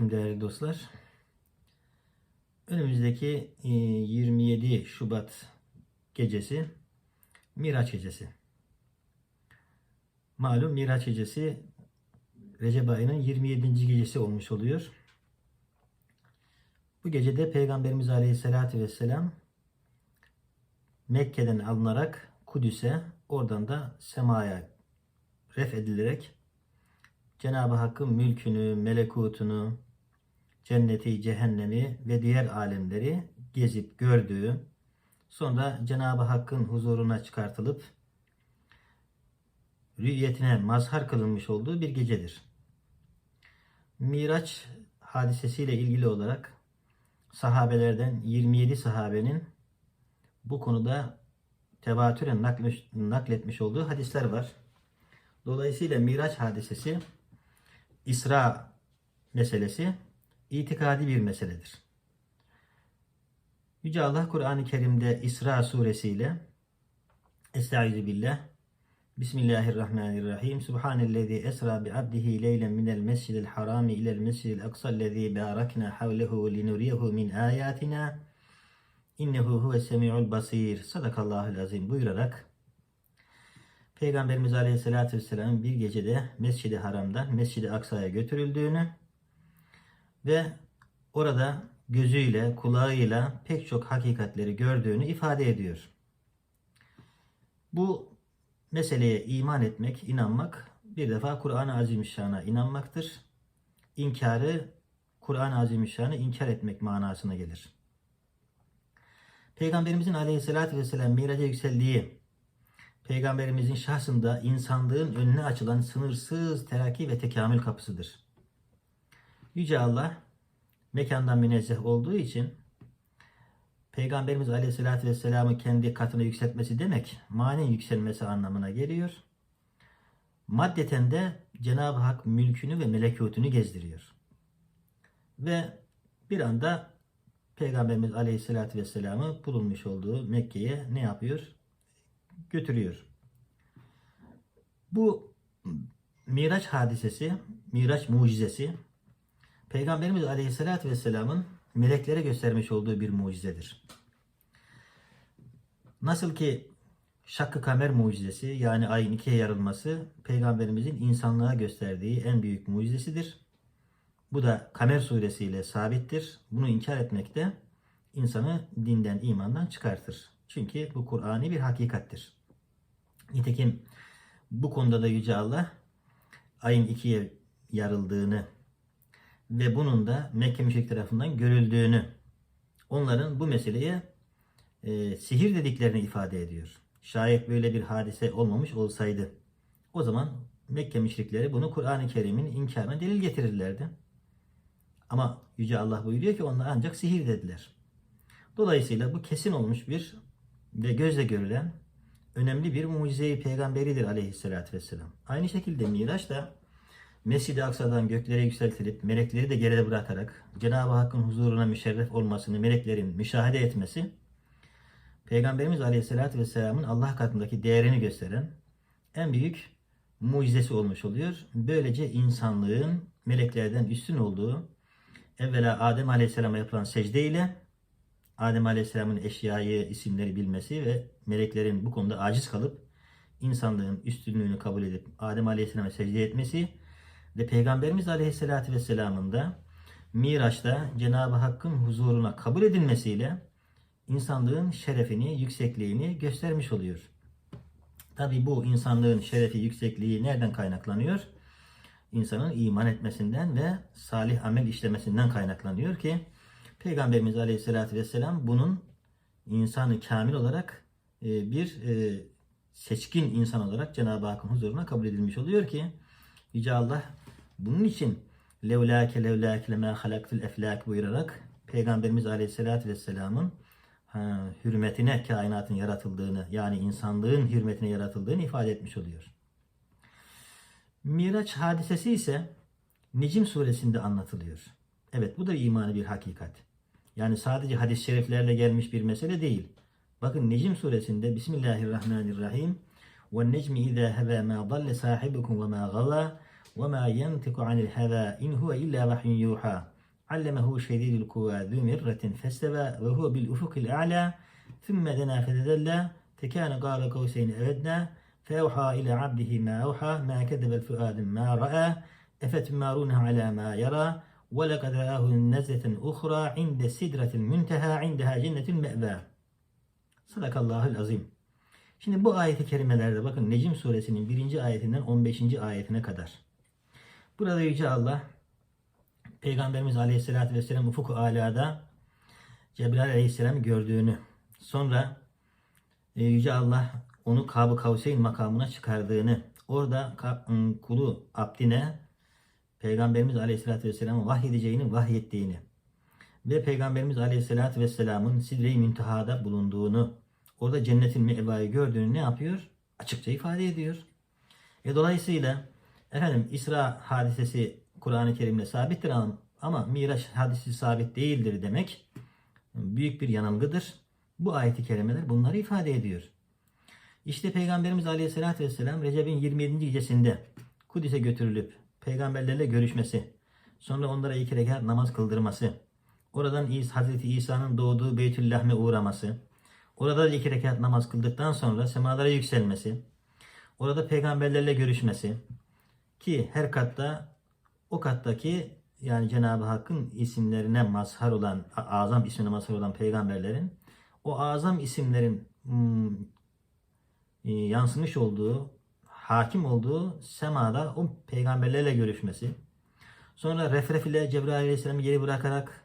Değerli dostlar, önümüzdeki e, 27 Şubat gecesi Miraç gecesi. Malum Miraç gecesi Recep ayının 27. gecesi olmuş oluyor. Bu gecede Peygamberimiz Aleyhisselatü Vesselam Mekke'den alınarak Kudüs'e oradan da semaya ref edilerek Cenab-ı Hakk'ın mülkünü, melekutunu, cenneti, cehennemi ve diğer alemleri gezip gördüğü, sonra Cenab-ı Hakk'ın huzuruna çıkartılıp rü'yetine mazhar kılınmış olduğu bir gecedir. Miraç hadisesiyle ilgili olarak sahabelerden 27 sahabenin bu konuda tevatüren nakletmiş, olduğu hadisler var. Dolayısıyla Miraç hadisesi İsra meselesi itikadi bir meseledir. Yüce Allah Kur'an-ı Kerim'de İsra suresiyle Estaizu billah Bismillahirrahmanirrahim Subhanellezi esra bi abdihi leylen minel mescidil harami ilel mescidil aksallezi barakna havlehu linuriyehu min ayatina innehu huve semi'ul basir sadakallahul azim buyurarak Peygamberimiz Aleyhisselatü Vesselam'ın bir gecede Mescid-i Haram'dan Mescid-i Aksa'ya götürüldüğünü ve orada gözüyle, kulağıyla pek çok hakikatleri gördüğünü ifade ediyor. Bu meseleye iman etmek, inanmak bir defa Kur'an-ı Azimüşşan'a inanmaktır. İnkarı Kur'an-ı Azimüşşan'ı inkar etmek manasına gelir. Peygamberimizin Aleyhisselatü Vesselam miraca yükseldiği Peygamberimizin şahsında insanlığın önüne açılan sınırsız terakki ve tekamül kapısıdır. Yüce Allah mekandan münezzeh olduğu için Peygamberimiz Aleyhisselatü Vesselam'ı kendi katına yükseltmesi demek manen yükselmesi anlamına geliyor. Maddeten de Cenab-ı Hak mülkünü ve melekutunu gezdiriyor. Ve bir anda Peygamberimiz Aleyhisselatü Vesselam'ı bulunmuş olduğu Mekke'ye ne yapıyor? götürüyor. Bu Miraç hadisesi, Miraç mucizesi Peygamberimiz Aleyhisselatü Vesselam'ın meleklere göstermiş olduğu bir mucizedir. Nasıl ki Şakkı Kamer mucizesi yani ayın ikiye yarılması Peygamberimizin insanlığa gösterdiği en büyük mucizesidir. Bu da Kamer suresiyle sabittir. Bunu inkar etmek de insanı dinden, imandan çıkartır. Çünkü bu Kur'an'i bir hakikattir. Nitekim bu konuda da Yüce Allah ayın ikiye yarıldığını ve bunun da Mekke müşrik tarafından görüldüğünü onların bu meseleye e, sihir dediklerini ifade ediyor. Şayet böyle bir hadise olmamış olsaydı o zaman Mekke müşrikleri bunu Kur'an-ı Kerim'in inkarına delil getirirlerdi. Ama Yüce Allah buyuruyor ki onlar ancak sihir dediler. Dolayısıyla bu kesin olmuş bir ve gözle görülen önemli bir mucize-i peygamberidir aleyhissalatü vesselam. Aynı şekilde Miraç da Mescid-i Aksa'dan göklere yükseltilip melekleri de geride bırakarak Cenab-ı Hakk'ın huzuruna müşerref olmasını meleklerin müşahede etmesi Peygamberimiz Aleyhisselatü Vesselam'ın Allah katındaki değerini gösteren en büyük mucizesi olmuş oluyor. Böylece insanlığın meleklerden üstün olduğu evvela Adem Aleyhisselam'a yapılan secde ile Adem Aleyhisselam'ın eşyayı, isimleri bilmesi ve meleklerin bu konuda aciz kalıp insanlığın üstünlüğünü kabul edip Adem Aleyhisselam'a secde etmesi ve Peygamberimiz Aleyhisselatü Vesselam'ın da Miraç'ta Cenab-ı Hakk'ın huzuruna kabul edilmesiyle insanlığın şerefini, yüksekliğini göstermiş oluyor. Tabi bu insanlığın şerefi, yüksekliği nereden kaynaklanıyor? İnsanın iman etmesinden ve salih amel işlemesinden kaynaklanıyor ki Peygamberimiz Aleyhisselatü Vesselam bunun insanı kamil olarak e, bir e, seçkin insan olarak Cenab-ı Hakk'ın huzuruna kabul edilmiş oluyor ki Yüce Allah bunun için levlâke levlâke lemâ halaktul eflâk buyurarak Peygamberimiz Aleyhisselatü Vesselam'ın hürmetine kainatın yaratıldığını yani insanlığın hürmetine yaratıldığını ifade etmiş oluyor. Miraç hadisesi ise Necim suresinde anlatılıyor. Evet bu da imanı bir hakikat. Yani sadece hadis-i şeriflerle gelmiş bir mesele değil. Bakın Necim suresinde Bismillahirrahmanirrahim ve necmi izâ hevâ mâ dalle sâhibukum ve mâ gavâ ve mâ yentiku anil hevâ in huve illâ vahyun yuhâ Allemehu şedidul kuvve zü mirretin festeve ve huve bil ufukil a'la thumme dena fetedella tekâne gâbe kavseyni evedna فأوحى إلى عبده ما أوحى ما كذب الفؤاد ما رأى أفتمارونه على ما يرى ولقد رآه نزلة أخرى عند سدرة المنتهى عندها جنة المأوى Sadakallahul azim. Şimdi bu ayeti kerimelerde bakın Necim suresinin birinci ayetinden 15. ayetine kadar. Burada Yüce Allah Peygamberimiz Aleyhisselatü Vesselam ufuk alada Cebrail Aleyhisselam gördüğünü sonra e, Yüce Allah onu Kab-ı Kavseyn makamına çıkardığını orada ım, kulu abdine Peygamberimiz Aleyhisselatü Vesselam'a vahyedeceğini vahyettiğini ve Peygamberimiz Aleyhisselatü Vesselam'ın Sidre-i Münteha'da bulunduğunu, orada cennetin mevayı gördüğünü ne yapıyor? Açıkça ifade ediyor. E dolayısıyla efendim İsra hadisesi Kur'an-ı Kerim'de sabittir ama, Miraç hadisi sabit değildir demek büyük bir yanılgıdır. Bu ayeti kerimeler bunları ifade ediyor. İşte Peygamberimiz Aleyhisselatü Vesselam Recep'in 27. gecesinde Kudüs'e götürülüp peygamberlerle görüşmesi, sonra onlara iki rekat namaz kıldırması, oradan İsa, Hazreti İsa'nın doğduğu Beytüllahme uğraması, orada da iki rekat namaz kıldıktan sonra semalara yükselmesi, orada peygamberlerle görüşmesi ki her katta o kattaki yani Cenab-ı Hakk'ın isimlerine mazhar olan, azam ismine mazhar olan peygamberlerin o azam isimlerin hmm, e, yansımış olduğu, hakim olduğu semada o peygamberlerle görüşmesi. Sonra Refref ile Cebrail Aleyhisselam'ı geri bırakarak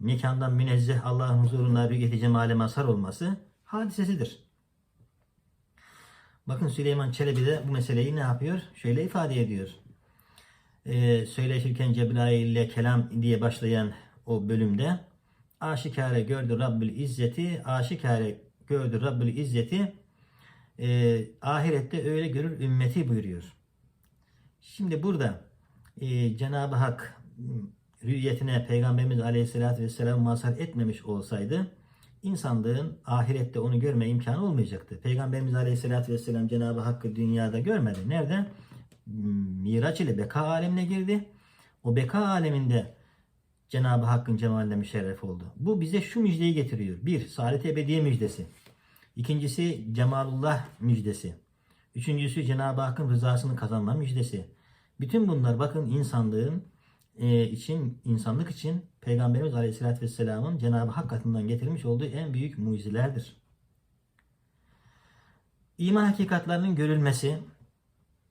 mekandan münezzeh Allah'ın huzuruna rüyeti cemale mazhar olması hadisesidir. Bakın Süleyman Çelebi de bu meseleyi ne yapıyor? Şöyle ifade ediyor. Ee, söyleşirken Cebrail ile kelam diye başlayan o bölümde aşikare gördü Rabbül İzzeti aşikare gördü Rabbül İzzeti e, ahirette öyle görür ümmeti buyuruyor. Şimdi burada e, Cenab-ı Hak rüyetine Peygamberimiz Aleyhisselatü Vesselam mazhar etmemiş olsaydı insanlığın ahirette onu görme imkanı olmayacaktı. Peygamberimiz Aleyhisselatü Vesselam Cenab-ı Hakk'ı dünyada görmedi. Nerede? Miraç ile beka alemine girdi. O beka aleminde Cenab-ı Hakk'ın cemaline müşerref oldu. Bu bize şu müjdeyi getiriyor. Bir, saadet ebediye müjdesi. İkincisi cemalullah müjdesi. Üçüncüsü Cenab-ı Hakk'ın rızasını kazanma müjdesi. Bütün bunlar bakın insanlığın için, insanlık için Peygamberimiz Aleyhisselatü Vesselam'ın Cenab-ı Hak katından getirmiş olduğu en büyük mucizelerdir. İman hakikatlarının görülmesi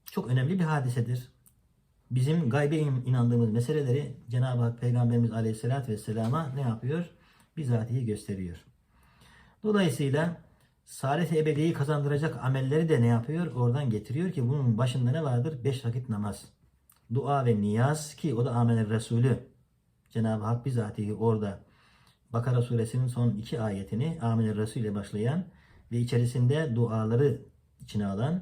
çok önemli bir hadisedir. Bizim gaybe in- inandığımız meseleleri Cenab-ı Hak Peygamberimiz Aleyhisselatü Vesselam'a ne yapıyor? Bizatihi gösteriyor. Dolayısıyla saadet ebediyeyi kazandıracak amelleri de ne yapıyor? Oradan getiriyor ki bunun başında ne vardır? Beş vakit namaz. Dua ve niyaz ki o da amener Resulü. Cenab-ı Hak bizatihi orada Bakara suresinin son iki ayetini amener Resulü ile başlayan ve içerisinde duaları içine alan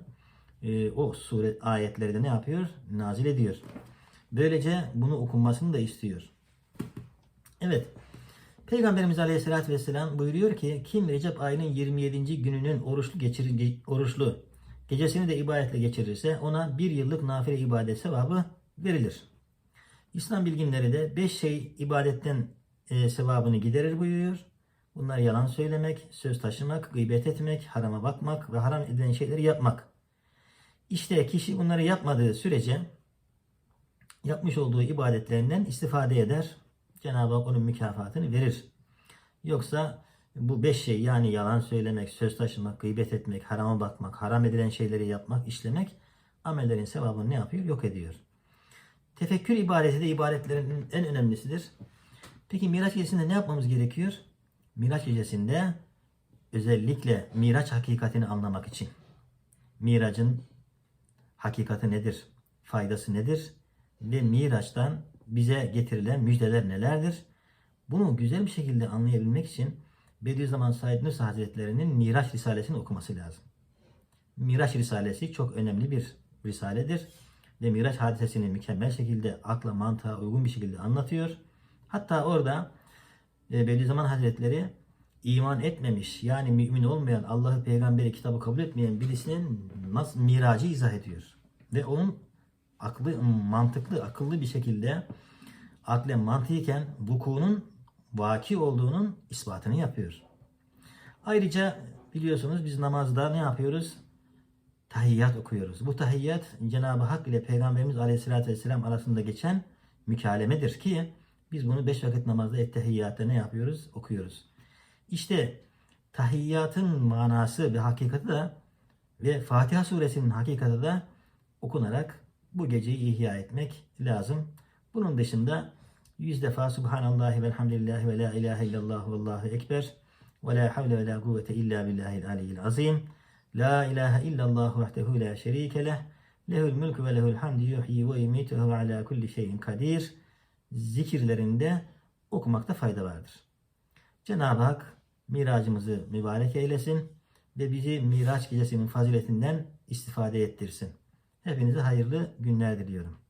e, o sure ayetleri de ne yapıyor? Nazil ediyor. Böylece bunu okunmasını da istiyor. Evet. Peygamberimiz Aleyhisselatü Vesselam buyuruyor ki kim Recep ayının 27. gününün oruçlu geçirir, ge- oruçlu gecesini de ibadetle geçirirse ona bir yıllık nafile ibadet sevabı verilir. İslam bilginleri de 5 şey ibadetten e, sevabını giderir buyuruyor. Bunlar yalan söylemek, söz taşımak, gıybet etmek, harama bakmak ve haram edilen şeyleri yapmak. İşte kişi bunları yapmadığı sürece yapmış olduğu ibadetlerinden istifade eder. Cenab-ı Hak onun mükafatını verir. Yoksa bu beş şey yani yalan söylemek, söz taşımak, gıybet etmek, harama bakmak, haram edilen şeyleri yapmak, işlemek amellerin sevabını ne yapıyor? Yok ediyor. Tefekkür ibadeti de ibadetlerin en önemlisidir. Peki Miraç gecesinde ne yapmamız gerekiyor? Miraç gecesinde özellikle Miraç hakikatini anlamak için. Miracın hakikati nedir? Faydası nedir? Ve Miraç'tan bize getirilen müjdeler nelerdir? Bunu güzel bir şekilde anlayabilmek için Bediüzzaman Said Nursi Hazretleri'nin Miraç Risalesini okuması lazım. Miraç Risalesi çok önemli bir risaledir. Ve Miraç hadisesini mükemmel şekilde akla mantığa uygun bir şekilde anlatıyor. Hatta orada e, Bediüzzaman Hazretleri iman etmemiş yani mümin olmayan Allah'ı peygamberi kitabı kabul etmeyen birisinin nasıl miracı izah ediyor. Ve onun aklı mantıklı akıllı bir şekilde aklen mantıken vukuunun vaki olduğunun ispatını yapıyor. Ayrıca biliyorsunuz biz namazda ne yapıyoruz? Tahiyyat okuyoruz. Bu tahiyyat Cenab-ı Hak ile Peygamberimiz Aleyhisselatü Vesselam arasında geçen mükalemedir ki biz bunu beş vakit namazda ettehiyyatta ne yapıyoruz? Okuyoruz. İşte tahiyyatın manası ve hakikati de ve Fatiha suresinin hakikati de okunarak bu geceyi ihya etmek lazım. Bunun dışında yüz defa Subhanallahi velhamdülillahi ve la ilahe illallah ve allahu ekber ve la havle ve la kuvvete illa billahil aliyyil azim. La ilahe illallah vahdehu la şerike leh. Lehül mülkü ve lehül hamdü yuhyi ve yumitu ve ala kulli şeyin kadir. Zikirlerinde okumakta fayda vardır. Cenab-ı Hak miracımızı mübarek eylesin ve bizi Miraç gecesinin faziletinden istifade ettirsin. Hepinize hayırlı günler diliyorum.